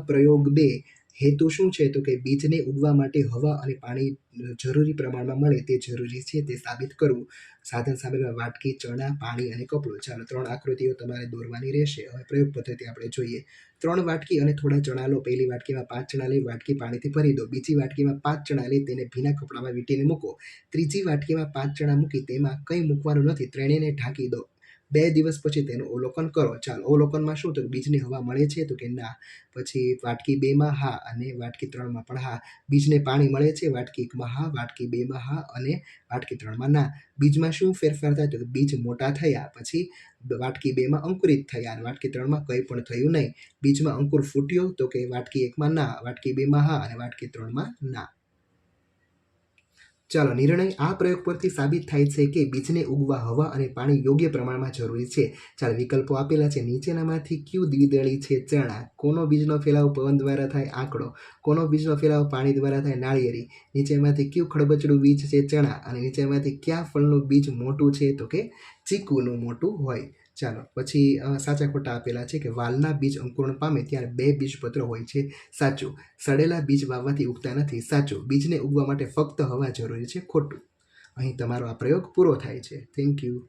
પ્રયોગ બે હેતુ શું છે? તો કે બીજને ઉગવા માટે હવા અને પાણી જરૂરી પ્રમાણમાં મળે તે જરૂરી છે તે સાબિત કરવું. સાધન સામગ્રીમાં વાટકી, ચણા, પાણી અને કપડું. ચાલો, ત્રણ આકૃતિઓ તમારે દોરવાની રહેશે. હવે પ્રયોગ પદ્ધતિ આપણે જોઈએ. ત્રણ વાટકી અને થોડા ચણા લો. પહેલી વાટકીમાં પાંચ ચણા લઈ વાટકી પાણીથી ભરી દો. બીજી વાટકીમાં પાંચ ચણા લઈ તેને ભીના કપડામાં વીંટીને મૂકો. ત્રીજી વાટકીમાં પાંચ ચણા મૂકી તેમાં કંઈ મૂકવાનું નથી. ત્રણેયને ઢાંકી દો. બે દિવસ પછી તેનું અવલોકન કરો. ચાલો, અવલોકનમાં શું? તો બીજની હવા મળે છે? તો કે ના. પછી વાટકી બેમાં હા અને વાટકી ત્રણમાં પણ હા. બીજને પાણી મળે છે? વાટકી એકમાં હા, વાટકી બેમાં હા અને વાટકી ત્રણમાં ના. બીજમાં શું ફેરફાર થાય? તો બીજ મોટા થયા. પછી વાટકી બેમાં અંકુરિત થયા અને વાટકી ત્રણમાં કંઈ પણ થયું નહીં. બીજમાં અંકુર ફૂટ્યો તો કે વાટકી એકમાં ના, વાટકી બેમાં હા અને વાટકી ત્રણમાં ના. ચાલો, નિર્ણય આ પ્રયોગ પરથી સાબિત થાય છે કે બીજને ઉગવા હવા અને પાણી યોગ્ય પ્રમાણમાં જરૂરી છે. ચાલો, વિકલ્પો આપેલા છે. નીચેનામાંથી ક્યુ દ્વિદળી છે? ચણા. કોનો બીજનો ફેલાવો પવન દ્વારા થાય? આંકડો. કોનો બીજનો ફેલાવો પાણી દ્વારા થાય? નાળિયેરી. નીચેમાંથી ક્યુ ખડબચડું બીજ છે? ચણા. અને નીચેમાંથી કયા ફળનું બીજ મોટું છે? તો કે ચીકુનું મોટું હોય. ચાલો, પછી સાચા ખોટા આપેલા છે કે વાલના બીજ અંકુરણ પામે ત્યારે બે બીજપત્ર હોય છે. સાચું. સડેલા બીજ વાવવાથી ઉગતા નથી. સાચું. બીજને ઉગવા માટે ફક્ત હવા જરૂરી છે. ખોટું. અહીં તમારો આ પ્રયોગ પૂરો થાય છે. Thank you